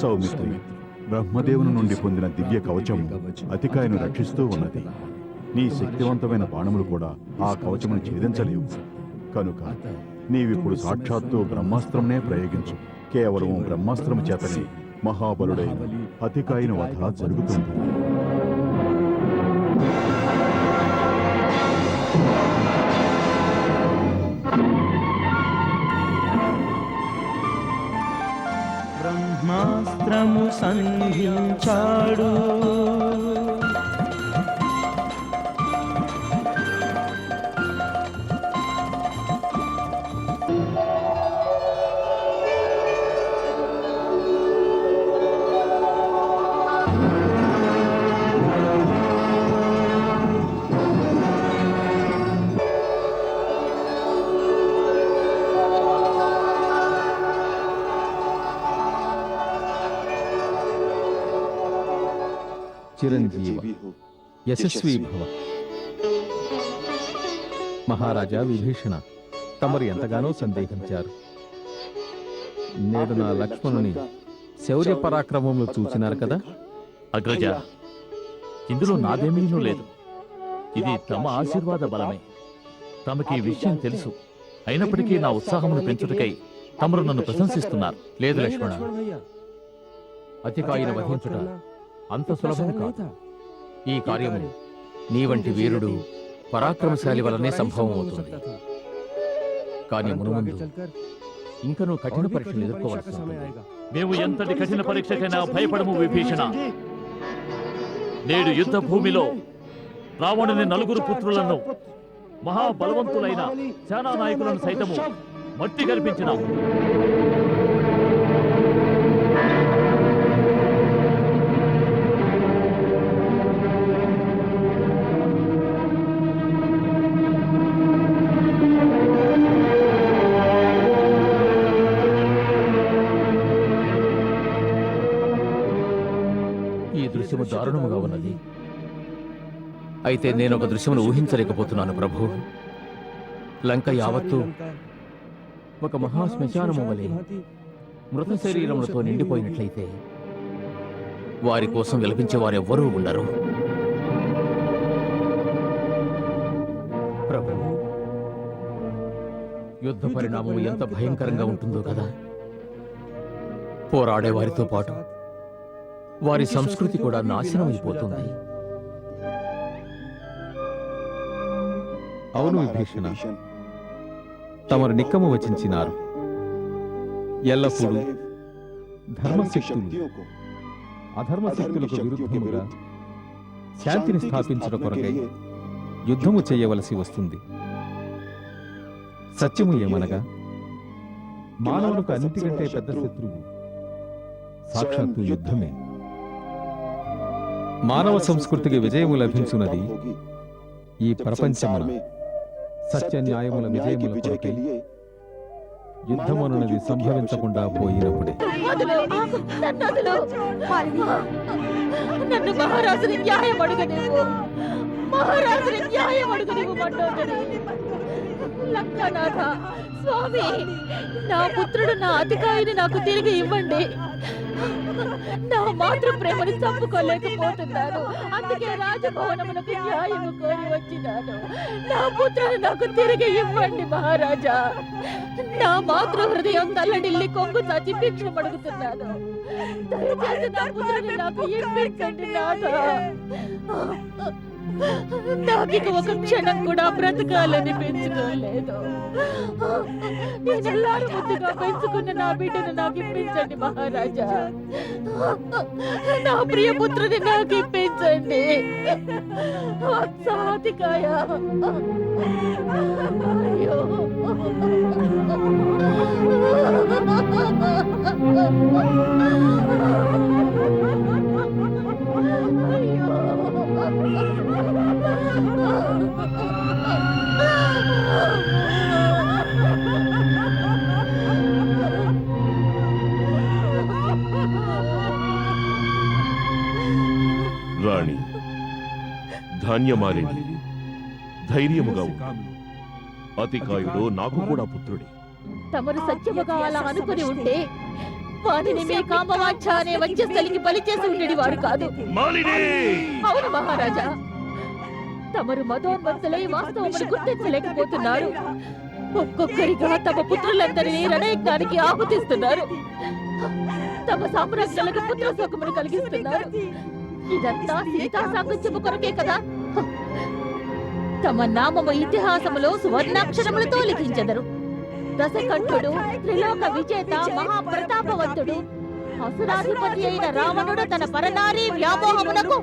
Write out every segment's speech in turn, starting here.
సౌమిత్రి బ్రహ్మదేవుని నుండి పొందిన దివ్య కవచం అతికాయను రక్షిస్తూ ఉన్నది. నీ శక్తివంతమైన బాణములు కూడా ఆ కవచమును ఛేదించలేవు. కనుక నీవిప్పుడు సాక్షాత్తు బ్రహ్మాస్త్రంనే ప్రయోగించు. కేవలం బ్రహ్మాస్త్రము చేతనే మహాబలుడైన అతికాయను వధ జరుగుతుంది. బ్రహ్మాస్త్రము సంధించాడు. చిరంజీవ. యశస్వీ భవ మహారాజా విభీషణ తమరు ఎంతగానో సందేహించారు. నేడు నా లక్ష్మణుని శౌర్య పరాక్రమంలో చూసినారు కదా? అగ్రజ ఇందులో నాదేమీనూ లేదు. ఇది తమ ఆశీర్వాద బలమే. తమకి ఈ విషయం తెలుసు. అయినప్పటికీ నా ఉత్సాహమును పెంచుటకై తమరు నన్ను ప్రశంసిస్తున్నారు. లేదు లక్ష్మణ. అతికాయిన వధించుట అంత సులభం కాదు. ఈ కార్యము నీ వంటి వీరుడు పరాక్రమశాలి వలనే సంభవం అవుతుంది. కానీ మునుముందు ఇంకనూ కఠిన పరీక్షలు ఎదుర్కోవాల్సి ఉంటుంది. మేము ఎంతటి కఠిన పరీక్షకైనా భయపడము విభీషణ. నేడు యుద్ధ భూమిలో రావణుని నలుగురు పుత్రులను మహాబలవంతులైన సేనా నాయకులను సైతము మట్టి కల్పించినాము అయితే నేను ఒక దృశ్యమును ఊహించలేకపోతున్నాను ప్రభు. లంక యావత్తు ఒక మహాశ్మశానము వలె మృత శరీరములతో నిండిపోయినట్లయితే వారి కోసం విలపించే వారెవ్వరూ ఉండరు. ప్రభు యుద్ధ పరిణామం ఎంత భయంకరంగా ఉంటుందో కదా. పోరాడే వారితో పాటు వారి సంస్కృతి కూడా నాశనం అయిపోతుంది అవును విభీషణ. తమరు నిక్కము వచించినారు. ఎల్లప్పుడూ ధర్మశక్తులు అధర్మశక్తులకు విరుద్ధముగా శాంతిని స్థాపించడం కొరకై యుద్ధము చేయవలసి వస్తుంది. సత్యము ఏమనగా మానవులకు అన్నిటికంటే పెద్ద శత్రువు. సాక్షాత్తు యుద్ధమే. మానవ సంస్కృతికి విజయము లభించున్నది ఈ ప్రపంచమున. సత్య న్యాయముల విజయముల కొరకై యుద్ధమనున్నది సంభవించకుండా పోయినప్పుడే. నన్ను మహారాజుని న్యాయం అడుగనివ్వు మహారాజుని న్యాయం అడుగనివ్వమంటోందని లంకనాథ స్వామి నా పుత్రుడు నా అతికాయిని నాకు తిరిగి ఇవ్వండి. నా మాతృ ప్రేమను చంపుకోలేకపోతున్నాను. అందుకే రాజభవనమునకు న్యాయము కోరి వచ్చినాను. నా పుత్రుడు నాకు తిరిగి ఇవ్వండి మహారాజా. నా మాతృ హృదయం తల్లడిల్లి కొంగు చచ్చి భిక్షం దయచేసి నా పుత్రుని నాకు ఇప్పించండి నాథ. నాకిక ఒక క్షణం కూడా బ్రతకాలని పెంచుకోలేదు. నేను ఎల్లారు ముద్దుగా పెంచుకున్న నా బిడ్డను నాకు ఇప్పించండి మహారాజా. నా ప్రియ పుత్రుని నాకు ఇప్పించండి. సాతికాయ అయ్యో. రాణి ధాన్యమాలిని ధైర్యముగా అతికాయుడు నాకు కూడా పుత్రుడే. తమరు సత్యముగా అలా అనుకుని ఉంటే వారిని మీ కామవాంఛ అనే వచ్చేసలికి బలి చేసి ఉండేది వారు కాదు. అవును మహారాజా. తమరు మతోన్మత్తులై వాస్తవమును గుర్తించలేకపోతున్నారు. ఒక్కొక్కరిగా తమ పుత్రులందరినీ రణయజ్ఞానికి ఆహుతిస్తున్నారు. తమ సామ్రాజ్యాలకు పుత్ర శోకమును కలిగిస్తున్నారు. ఇదంతా సీతా సాంగత్యము కొరకే కదా. తమ నామము ఇతిహాసములో సువర్ణాక్షరములతో లిఖించెదరు దశకంఠుడు త్రిలోక విజేత మహాప్రతాపవంతుడు అసురాధిపతి అయిన రావణుడు తన పరనారీ వ్యామోహమునకు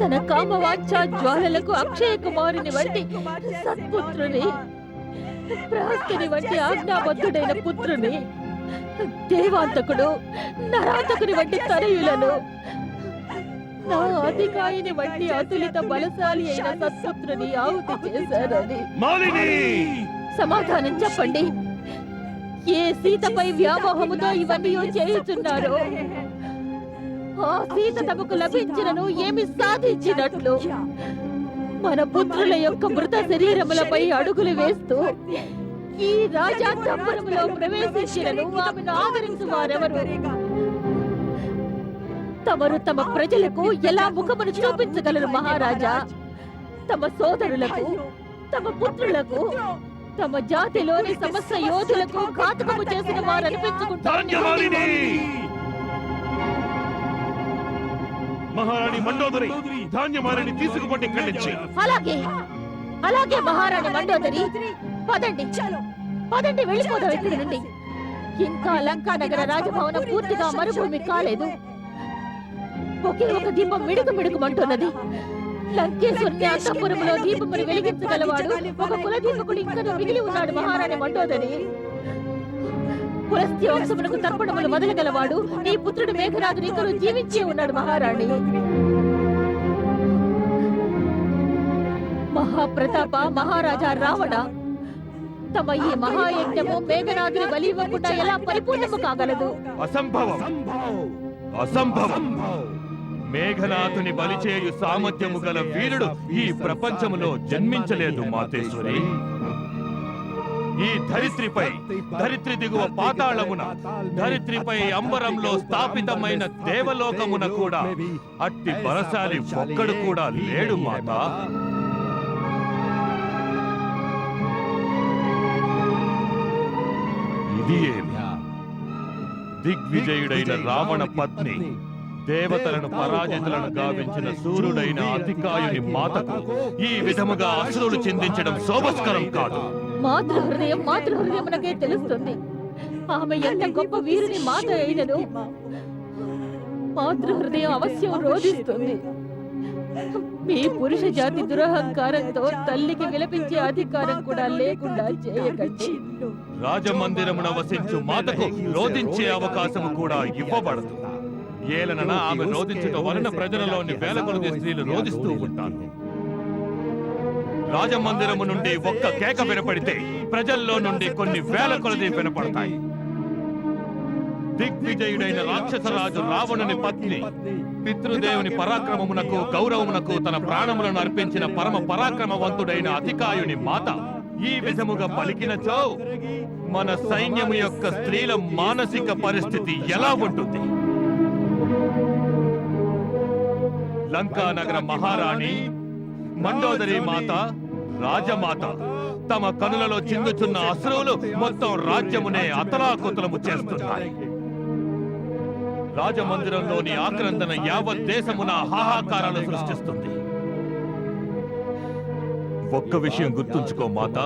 తన కామవాంఛ జ్వాలలకు అక్షయ కుమారుని వంటి సత్పుత్రుని ప్రహస్తుని వంటి ఆజ్ఞాబద్ధుడైన పుత్రుని దేవాంతకుడు నరాంతకుని వంటి తనయులను నా అధికారిని వంటి అతులిత బలశాలి అయిన సత్పుత్రుని ఆహుతి చేశారని. సమాధానం చెప్పండి. ఏ సీతపై వ్యామోహముతో ఇవన్నీ చేయుచున్నారో? ఆ సీత తమకు లభించినను ఏమి సాధించినట్లు? మన పుత్రుల యొక్క మృత శరీరములపై అడుగులు వేస్తూ ఈ రాజాంతపురములో ప్రవేశించినను ఆమెను ఆదరించు వారెవరు తమరు తమ ప్రజలకు ఎలా ముఖమును చూపించగలరు మహారాజా? తమ సోదరులకు తమ పుత్రులకు తమ జాతిలోని సమస్త యోధులకు ఘాతకము చేసిన వారు అనిపించుకుంటారు మహారాణి మండోదరి ధాన్యమాలిని తీసుకుపట్టి నుంచి అలాగే. అలాగే మహారాణి మండోదరి. పదండి. పదండి వెళ్ళిపోదాం ఇక్కడి నుండి. ఇంకా లంకా నగర రాజభవనం పూర్తిగా మరుభూమి కాలేదు. ఒకే ఒక దీపం మిడుకు మిడుకుమంటున్నది లంకేశ్వరుని అంతఃపురంలో దీపమును వెలిగించగలవాడు. ఒక కులదీపకుడు ఇంకా మిగిలి ఉన్నాడు మహారాణి మండోదరి. పులస్త్య వంశమునకు తర్పణములు వదలగలవాడు నీ పుత్రుడు మేఘరాజు ఇంకా జీవించే ఉన్నాడు మహారాణి. మహాప్రతాప మహారాజా రావణ తమ ఈ మహాయజ్ఞము మేఘనాథుని బలి ఇవ్వకుండా ఎలా పరిపూర్ణము కాగలదు? అసంభవం. అసంభవం. మేఘనాథుని బలిచేయు సామర్థ్యము గల వీరుడు ఈ ప్రపంచములో జన్మించలేదు మాతేశ్వరి. ఈ ధరిత్రిపై ధరిత్రి దిగువ పాతాళమున ధరిత్రిపై అంబరంలో స్థాపితమైన దేవలోకమున కూడా అట్టి బలశాలి ఒక్కడు కూడా లేడు మాత. ఇది ఏమి? దిగ్విజయుడైన రావణ పత్ని దేవతలను పరాజితులను గావించిన సూర్యుడైన అధికాయుని మాతకు ఈ విధముగా అసురులు చిందించడం శోభస్కరం కాదు. మాతృ హృదయం మాతృ హృదయమునకే తెలుస్తుంది. ఆమె ఎంత గొప్ప వీరుని మాత అయినను మాతృ హృదయం అవశ్యం రోధిస్తుంది. మీ పురుష జాతి దురహంకారంతో తల్లికి విలపించే అధికారం కూడా లేకుండా చేయకండి. రాజమందిరమున వసించు మాతకు రోధించే అవకాశము కూడా ఇవ్వబడదు ఏలనన ఆమె రోధించటం వలన ప్రజలలోని వేల కొలది స్త్రీలు రోధిస్తూ ఉంటారు. రాజమందిరము నుండి ఒక్క కేక వినపడితే ప్రజల్లో నుండి కొన్ని వేల కొలది వినపడతాయి. దిగ్విజయుడైన రాక్షసరాజు రావణుని పత్ని పితృదేవుని పరాక్రమమునకు గౌరవమునకు తన ప్రాణములను అర్పించిన పరమ పరాక్రమవంతుడైన అధికాయుని మాత ఈ విధముగా పలికినచో మన సైన్యము యొక్క స్త్రీల మానసిక పరిస్థితి ఎలా ఉంటుంది? లంకా నగర మహారాణి మండోదరి మాత రాజమాత తమ కనులలో చిందుచున్న అసురులు మొత్తం రాజ్యమునే అతలాకుతలము చేస్తున్నాయి. రాజమందిరంలోని ఆక్రందన యావత్ దేశమున హాహాకారాలు సృష్టిస్తుంది. ఒక్క విషయం గుర్తుంచుకో మాత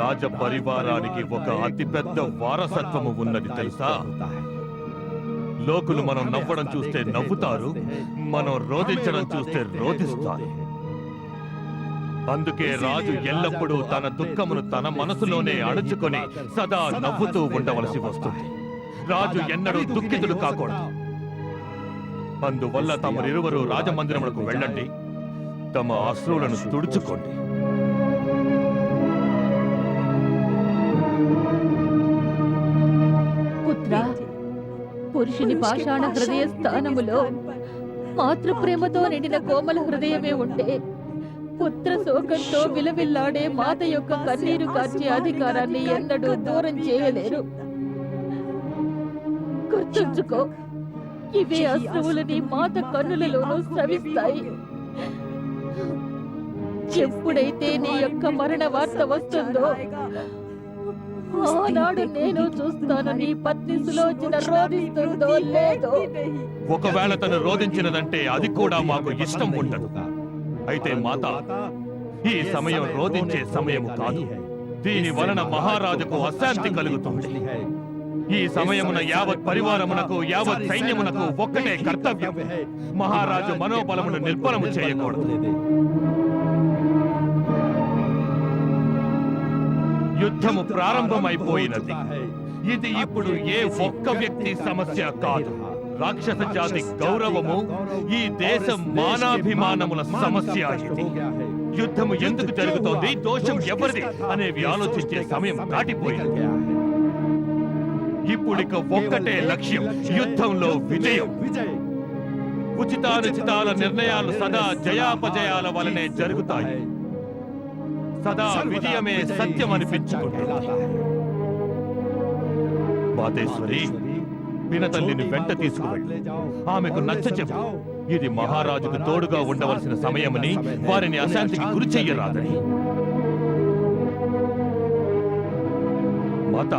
రాజ పరివారానికి ఒక అతిపెద్ద వారసత్వము ఉన్నది తెలుసా? లోకులు మనం నవ్వడం చూస్తే నవ్వుతారు మనం రోధించడం చూస్తే రోధిస్తారు. అందుకే రాజు ఎల్లప్పుడూ తన దుఃఖమును తన మనసులోనే అణుచుకొని సదా నవ్వుతూ ఉండవలసి వస్తుంది. రాజు ఎన్నడూ దుఃఖితుడు కాకూడదు. అందువల్ల తమరిరువురు రాజమందిరములకు వెళ్ళండి. తమ అశ్రువులను తుడుచుకోండి. పురుషుని పాషాణ హృదయ స్థానములో మాతృప్రేమతో నిండిన కోమల హృదయమే ఉంటే పుత్ర శోకంతో విలవిల్లాడే మాత యొక్క కన్నీరు కార్చే అధికారాన్ని ఎన్నడూ దూరం చేయలేరు. గుర్తుంచుకో ఇవే అశ్రువులని మాత కన్నులలోనూ స్రవిస్తాయి. ఎప్పుడైతే నీ యొక్క మరణ వార్త వస్తుందో ఆనాడు నేను చూస్తాను నీ పత్ని సులోచన రోధిస్తుందో లేదో. ఒకవేళ తను రోధించినదంటే అది కూడా మాకు ఇష్టం ఉండదు. అయితే మాత ఈ సమయం రోధించే సమయము కాదు. దీని వలన మహారాజుకు అశాంతి కలుగుతుంది. ఈ సమయమున యావత్ పరివారమునకు యావత్ సైన్యమునకు ఒక్కటే కర్తవ్యం. మహారాజు మనోబలమును నిర్బలము చేయకూడదు. యుద్ధము ప్రారంభమైపోయినది. ఇది ఇప్పుడు ఏ ఒక్క వ్యక్తి సమస్య కాదు. రాక్షస జాతి గౌరవము ఈ దేశం మానాభిమానముల సమస్య ఇది. యుద్ధము ఎందుకు జరుగుతోంది? దోషం ఎవరిది? అనేవి ఆలోచించే సమయం దాటిపోయింది. ఇప్పుడిక ఒక్కటే లక్ష్యం యుద్ధంలో విజయం. ఉచితానుచితాల నిర్ణయాలు సదా జయాపజయాల వలనే జరుగుతాయి. సదా విజయమే సత్యం అనిపించుకుంటుంది మాతేశ్వరి పినతల్లిని వెంట తీసుకువెళ్ళి. ఆమెకు నచ్చ చెప్పు. ఇది మహారాజుకు తోడుగా ఉండవలసిన సమయమని వారిని అశాంతికి గురి చెయ్యరాదని. మాత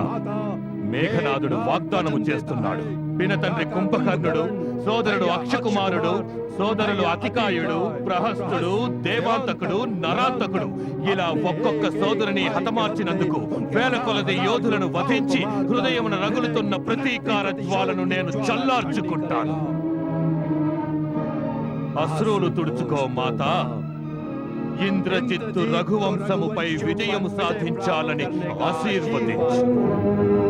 మేఘనాథుడు వాగ్దానము చేస్తున్నాడు. పినతండ్రి కుంభకర్ణుడు సోదరుడు అక్షకుమారుడు సోదరులు అతికాయుడు ప్రహస్తుడు దేవాంతకుడు నరాంతకుడు. ఇలా ఒక్కొక్క సోదరుని హతమార్చినందుకు వేల కొలది యోధులను వధించి హృదయమున రగులుతున్న ప్రతీకార జ్వాలను నేను చల్లార్చుకుంటాను. అశ్రువులు తుడుచుకో మాత. ఇంద్రజిత్తు రఘువంశముపై విజయము సాధించాలని ఆశీర్వదించు.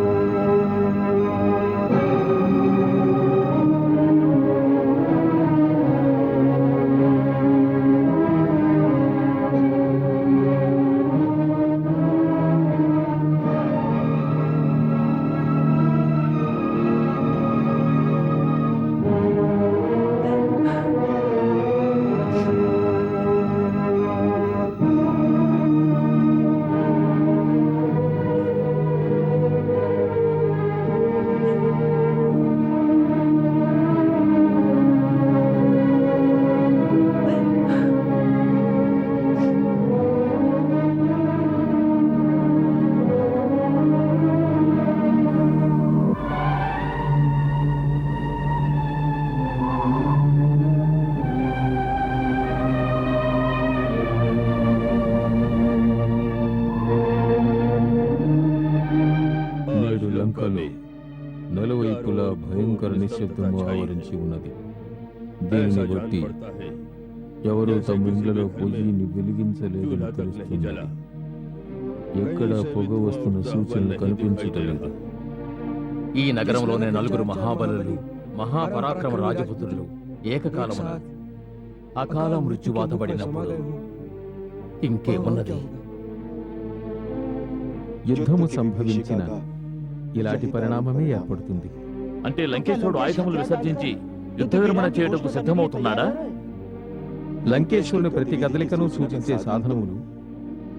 ఆవరించి ఉన్నది. దీనిని బట్టి ఎవరు తమ ఇండ్లలో పొయ్యిని వెలిగించలేదని తెలుస్తున్నది. ఎక్కడ పొగ వస్తున్న సూచనలు కనిపించటలేదు ఈ నగరంలోని నలుగురు మహాబలులు మహాపరాక్రమ రాజపుత్రులు ఏకకాలమున అకాల మృత్యువాత పడినప్పుడు ఇంకేమున్నది? యుద్ధము సంభవించిన ఇలాంటి పరిణామమే ఏర్పడుతుంది. అంటే లంకేశ్వరుడు ఆయుధములు విసర్జించి యుద్ధ విరమణ చేయటకు సిద్ధమవుతున్నాడా? లంకేశ్వరుని ప్రతి కదలికను సూచించే సాధనములు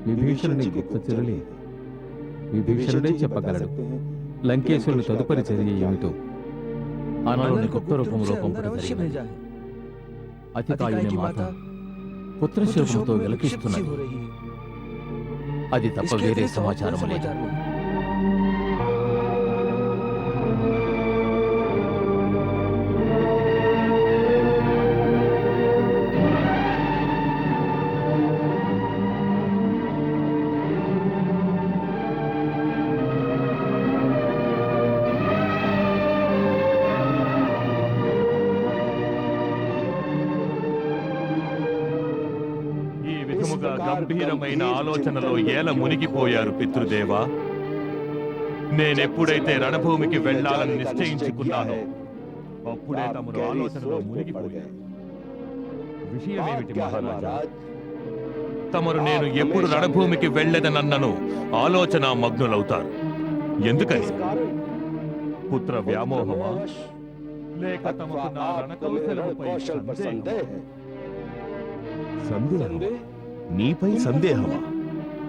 విభీషణుని గుప్తచరులే విభీషణుడే చెప్పగలడు లంకేశ్వరుని తదుపరి చర్య ఏమిటో. అనలోని గుప్త రూపంలో జరిగినది అతికాయుని మాత పుత్రశోకంతో విలకిస్తున్నది. అది తప్ప వేరే సమాచారం లేదు. గంభీరమైన ఆలోచనలో ఏల మునిగిపోయారు పితృదేవా. నేనెప్పుడైతే రణభూమికి వెళ్ళాలని నిశ్చయించుకున్నానో అప్పుడే తమరు ఆలోచనలో మునిగిపోయారు. విషయమేమిటి మహారాజా? తమరు నేను ఎప్పుడు రణభూమికి వెళ్ళదనన్నను ఆలోచన మగ్నులవుతారు. ఎందుకని? పుత్ర వ్యామోహమా? లేక తమకు నా రణకౌశలముపై సందేహమా? సందేహం? నీపై సందేహమా?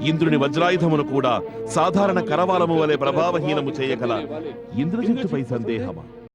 ఇంద్రుని వజ్రాయుధమును కూడా సాధారణ కరవాలము వలె ప్రభావహీనము చేయగల ఇంద్రజిత్తుపై సందేహమా?